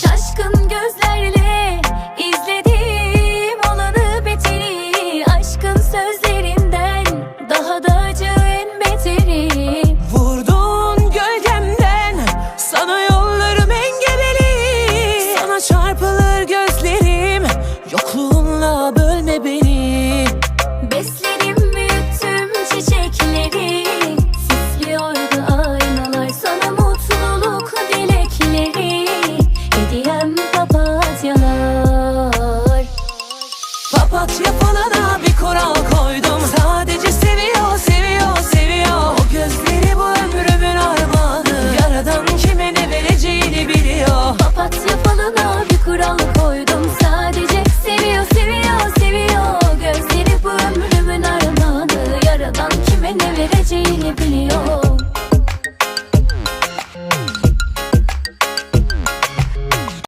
Şaşkın gözlerle Yokluğunla bölme beni. Besledim büyüttüm çiçekleri. Süslüyordu aynalar sana mutluluk dilekleri. Hediyem papatyalar. Papatya falana bir kural koydum